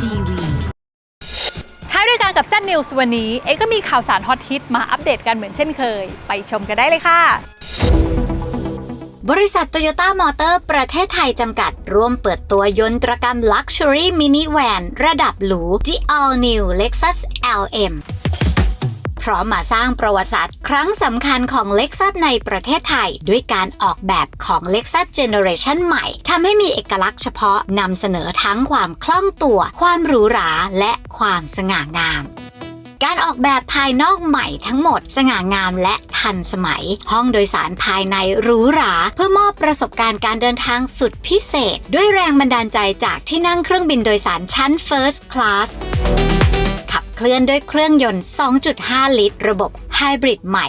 TV ท้ายด้วยการกับ Z News วันนี้ เอ๊ก็มีข่าวสารฮอตฮิตมาอัปเดตกันเหมือนเช่นเคย ไปชมกันได้เลยค่ะบริษัทโตโยต้ามอเตอร์ประเทศไทยจำกัด ร่วมเปิดตัวยนตรกรรม Luxury Mini Van ระดับหรู The All New Lexus LM พร้อมมาสร้างประวัติศาสตร์ครั้งสำคัญของ Lexus ในประเทศไทย ด้วยการออกแบบของ Lexus Generation ใหม่ทำให้มีเอกลักษณ์เฉพาะนำเสนอทั้งความคล่องตัว ความหรูหราและความสง่างามการออกแบบภายนอกใหม่ทั้งหมด สง่างามและทันสมัย ห้องโดยสารภายในหรูหรา เพื่อมอบประสบการณ์การเดินทางสุดพิเศษ ด้วยแรงบันดาลใจจากที่นั่งเครื่องบินโดยสารชั้น First Class เคลื่อนด้วยเครื่องยนต์ 2.5 ลิตร ระบบไฮบริดใหม่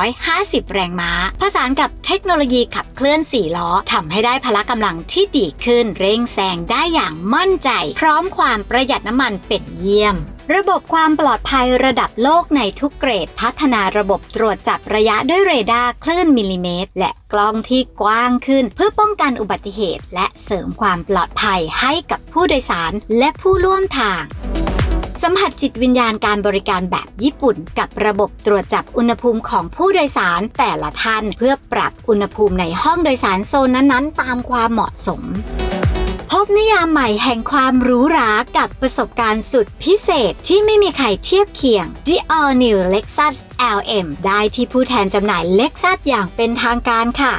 250 แรงม้า ผสานกับเทคโนโลยีขับเคลื่อน 4 ล้อทำให้ได้พละกำลังที่ดีขึ้น เร่งแซงได้อย่างมั่นใจ พร้อมความประหยัดน้ำมันเป็นเยี่ยมระบบความปลอดภัยระดับโลกในทุกเกรด พัฒนาระบบตรวจจับระยะด้วยเรดาร์คลื่นมิลลิเมตร และกล้องที่กว้างขึ้น เพื่อป้องกันอุบัติเหตุ และเสริมความปลอดภัยให้กับผู้โดยสารและผู้ร่วมทาง สัมผัสจิตวิญญาณการบริการแบบญี่ปุ่น กับระบบตรวจจับอุณหภูมิของผู้โดยสารแต่ละท่าน เพื่อปรับอุณหภูมิในห้องโดยสารโซนนั้นๆ ตามความเหมาะสมพบนิยามใหม่แห่งความหรูหรากับประสบการณ์สุดพิเศษที่ไม่มีใครเทียบเคียง The All New Lexus LM ได้ที่ผู้แทนจำหน่าย Lexus อย่างเป็นทางการค่ะ